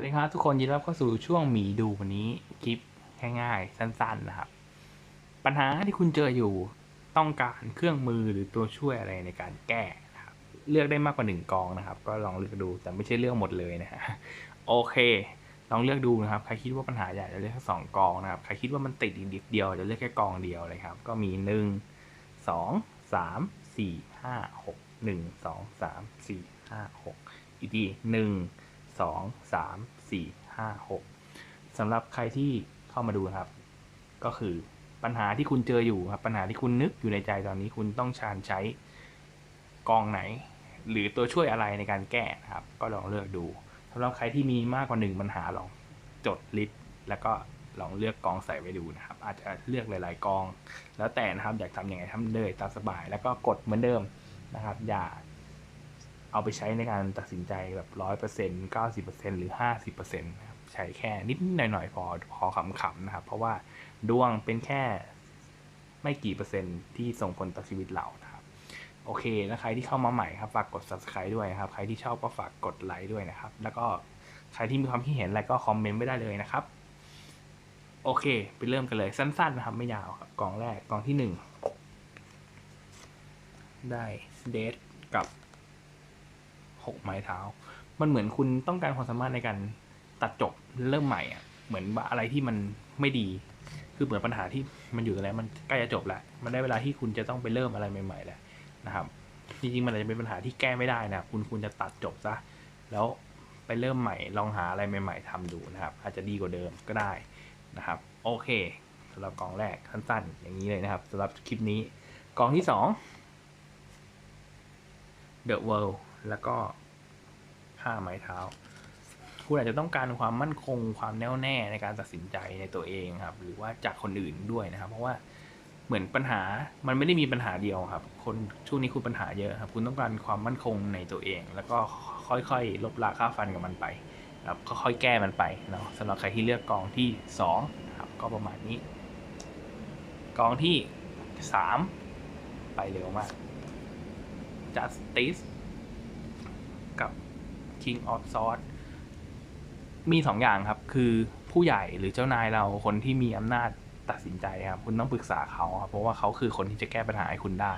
วัสดีครับทุกคนยินดีต้อนรับเข้าสู่ช่วงหมีดูวันนี้คลิปง่ายๆ สั้นๆนะครับ ปัญหาที่คุณเจออยู่ต้องการเครื่องมือหรือตัวช่วยอะไรในการแก้นะครับเลือกได้มากกว่าหนึ่งกองนะครับ ก็ลองเลือกดูแต่ไม่ใช่เลือกหมดเลยนะฮะโอเค ลองเลือกดูนะครับใครคิดว่าปัญหาใหญ่จะเลือกแค่สองกองนะครับใครคิดว่ามันติดอีกนิดเดียวจะเลือกแค่กองเดียวเลยครับ ก็มีหนึ่งสองสามสี่ห้าหกหนึ่งสองสามสี่ห้าหกอีกทีหนึ่ง สองสามสี่ห้าหกสำหรับใครที่เข้ามาดูนะครับ ก็คือปัญหาที่คุณเจออยู่ครับ ปัญหาที่คุณนึกอยู่ในใจตอนนี้คุณต้องชานใช้กองไหน หรือตัวช่วยอะไรในการแก้นะครับ ก็ลองเลือกดูสำหรับใครที่มีมากกว่าหนึ่งปัญหาลองจดลิสต์แล้วก็ลองเลือกกองใส่ไว้ดูนะครับ อาจจะเลือกหลาย ๆ กอง แล้วแต่นะครับอยากทำยังไงทำเลยตามสบาย แล้วก็กดเหมือนเดิมนะครับ อย่า เอาไปใช้ในการตัดสินใจแบบร้อยเปอร์เซ็นต์เก้าสิบเปอร์เซ็นต์หรือห้าสิบเปอร์เซ็นต์ใช้แค่นิดหน่อยๆพอพอขำๆนะครับ เพราะว่าดวงเป็นแค่ไม่กี่เปอร์เซ็นต์ที่ส่งผลต่อชีวิตเรานะครับ โอเคนะใครที่เข้ามาใหม่ครับฝากกด subscribe ด้วยนะครับ ใครที่ชอบก็ฝากกดไลค์ด้วยนะครับ แล้วก็ใครที่มีความคิดเห็นอะไรก็คอมเมนต์ไม่ได้เลยนะครับ โอเค ไปเริ่มกันเลยสั้น ๆ นะครับ ไม่ยาวครับกองแรกกองที่หนึ่งได้เดทกับ หกไม้เท้า มันเหมือนคุณต้องการความสามารถในการตัดจบเริ่มใหม่อะเหมือนว่าอะไรที่มันไม่ดี คือเหมือนปัญหาที่มันอยู่ตรงนี้มันใกล้จะจบแล้วมันได้เวลาที่คุณจะต้องไปเริ่มอะไรใหม่ๆแล้วนะครับจริงๆมันอาจจะเป็นปัญหาที่แก้ไม่ได้นะคุณคุณจะตัดจบซะแล้วไปเริ่มใหม่ลองหาอะไรใหม่ ๆทำดูนะครับ อาจจะดีกว่าเดิมก็ได้นะครับ โอเคสำหรับกองแรกสั้นๆ อย่างนี้เลยนะครับสำหรับคลิปนี้กองที่สอง The World แล้วก็ห้าไม้เท้า คุณอาจจะต้องการความมั่นคงความแน่วแน่ในการตัดสินใจในตัวเองครับ หรือว่าจากคนอื่นด้วยนะครับ เพราะว่าเหมือนปัญหามันไม่ได้มีปัญหาเดียวครับ คนช่วงนี้คุณปัญหาเยอะครับ คุณต้องการความมั่นคงในตัวเอง แล้วก็ค่อยๆ ลบราค่าฟันกับมันไปครับค่อยๆแก้มันไปเนาะสำหรับใครที่เลือกกองที่สองครับก็ประมาณนี้ กองที่สามไปเร็วมาก justice กับ king of swords มีสองอย่างครับ คือผู้ใหญ่หรือเจ้านายเราคนที่มีอำนาจตัดสินใจครับคุณต้องปรึกษาเขาครับเพราะว่าเขาคือคนที่จะแก้ปัญหาให้คุณได้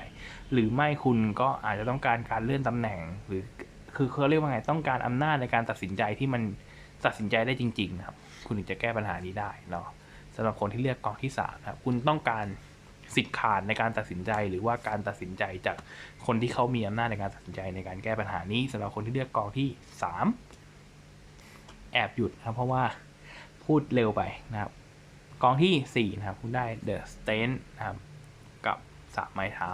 หรือไม่คุณก็อาจจะต้องการการเลื่อนตำแหน่ง หรือคือเขาเรียกว่าไงต้องการอำนาจในการตัดสินใจที่มันตัดสินใจได้จริง ๆ ครับ คุณถึงจะแก้ปัญหานี้ได้เนาะสำหรับคนที่เลือกกองที่สามครับคุณต้องการ สิทธิ์ขาดในการตัดสินใจ หรือว่าการตัดสินใจจากคนที่เขามีอำนาจในการตัดสินใจในการแก้ปัญหานี้สำหรับคนที่เลือกกองที่สามแอบหยุดนะครับเพราะว่าพูดเร็วไปนะครับกองที่สี่นะครับ คุณได้ The Stand นะครับ กับสามไม้เท้า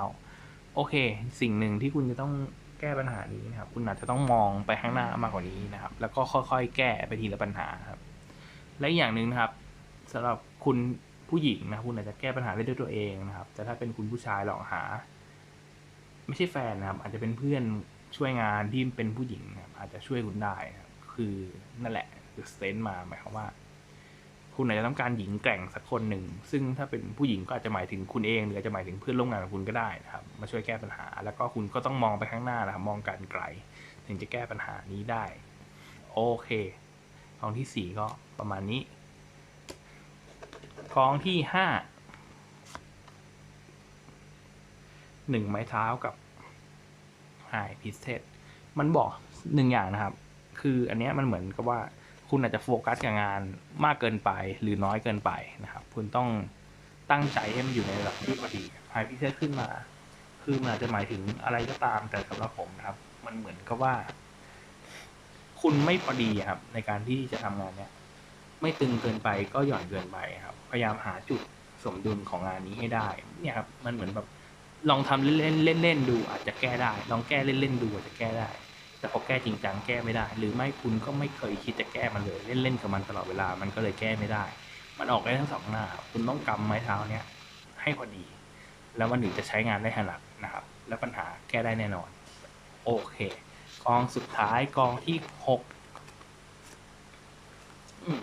โอเค สิ่งหนึ่งที่คุณจะต้องแก้ปัญหานี้นะครับ คุณอาจจะต้องมองไปข้างหน้ามากกว่านี้นะครับ แล้วก็ค่อยๆ แก้ไปทีละปัญหาครับ และอีกอย่างหนึ่งนะครับสำหรับคุณ ผู้หญิงนะคุณอาจจะแก้ปัญหาได้ด้วยตัวเองนะครับ แต่ถ้าเป็นคุณผู้ชายลองหา ไม่ใช่แฟนนะครับ อาจจะเป็นเพื่อนช่วยงานที่เป็นผู้หญิงนะครับอาจจะช่วยคุณได้นะครับคือนั่นแหละคือสเตนมาหมายความว่า คุณอาจจะต้องการหญิงแกร่งสักคนหนึ่ง ซึ่งถ้าเป็นผู้หญิงก็อาจจะหมายถึงคุณเอง หรืออาจจะหมายถึงเพื่อนร่วมงานของคุณก็ได้นะครับ มาช่วยแก้ปัญหา แล้วก็คุณก็ต้องมองไปข้างหน้านะครับ มองการไกล ถึงจะแก้ปัญหานี้ได้ โอเคกองที่สี่ก็ประมาณนี้ กองที่ห้าหนึ่งไม้เท้ากับไฮพิเศษมันบอกหนึ่งอย่างนะครับ คืออันเนี้ยมันเหมือนกับว่าคุณอาจจะโฟกัสกับงานมากเกินไปหรือน้อยเกินไปนะครับ คุณต้องตั้งใจให้มันอยู่ในระดับที่พอดีไฮพิเศษขึ้นมา คือมันอาจจะหมายถึงอะไรก็ตามแต่สำหรับผมนะครับ มันเหมือนกับว่า คุณไม่พอดีครับ ในการที่จะทำงานเนี้ย ไม่ตึงเกินไปก็หย่อนเกินไปครับ พยายามหาจุดสมดุลของงานนี้ให้ได้ เนี่ยครับ มันเหมือนแบบลองทำเล่นเล่นเล่นดูอาจจะแก้ได้ ลองแก้เล่นเล่นดูอาจจะแก้ได้ แต่พอแก้จริงจังแก้ไม่ได้ หรือไม่คุณก็ไม่เคยคิดจะแก้มันเลยเล่นเล่นกับมันตลอดเวลา มันก็เลยแก้ไม่ได้ มันออกได้ทั้งสองหน้า คุณต้องกำไม้เท้าเนี้ยให้พอดี แล้วมันถึงจะใช้งานได้ถนัดนะครับ แล้วปัญหาแก้ได้แน่นอน โอเค กองสุดท้ายกองที่หกอืม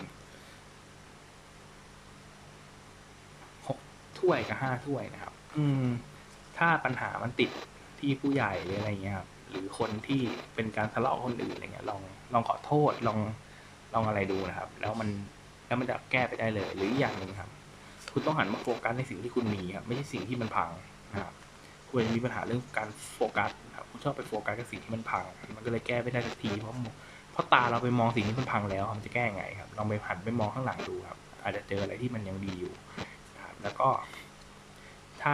หก ถ้วยกับห้าถ้วยนะครับ อืม ถ้าปัญหามันติดที่ผู้ใหญ่หรืออะไรเงี้ยครับหรือคนที่เป็นการทะเลาะกับคนอื่นอะไรเงี้ยลองลองขอโทษลองลองอะไรดูนะครับ แล้วมันแล้วมันจะแก้ไปได้เลย หรืออีกอย่างหนึ่งครับ คุณต้องหันมาโฟกัสในสิ่งที่คุณมีครับไม่ใช่สิ่งที่มันพังนะครับคุณจะมีปัญหาเรื่องการโฟกัสนะครับคุณชอบไปโฟกัสกับสิ่งที่มันพัง มันก็เลยแก้ไม่ได้สักทีเพราะเพราะตาเราไปมองสิ่งที่มันพังแล้วครับมันจะแก้ไงครับลองไปหันไปมองข้างหลังดูครับ อาจจะเจออะไรที่มันยังดีอยู่นะครับ แล้วก็ถ้า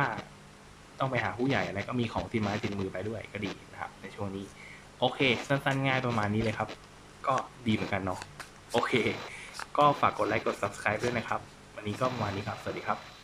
ต้องไปหาผู้ใหญ่อะไรก็มีของติดไม้ติดมือไปด้วยก็ดีนะครับ ในช่วงนี้ โอเค สั้นๆ ง่ายประมาณนี้เลยครับ ก็ดีเหมือนกันเนาะโอเค ก็ฝากกดไลค์กด subscribe ด้วยนะครับ วันนี้ก็ประมาณนี้ครับ สวัสดีครับ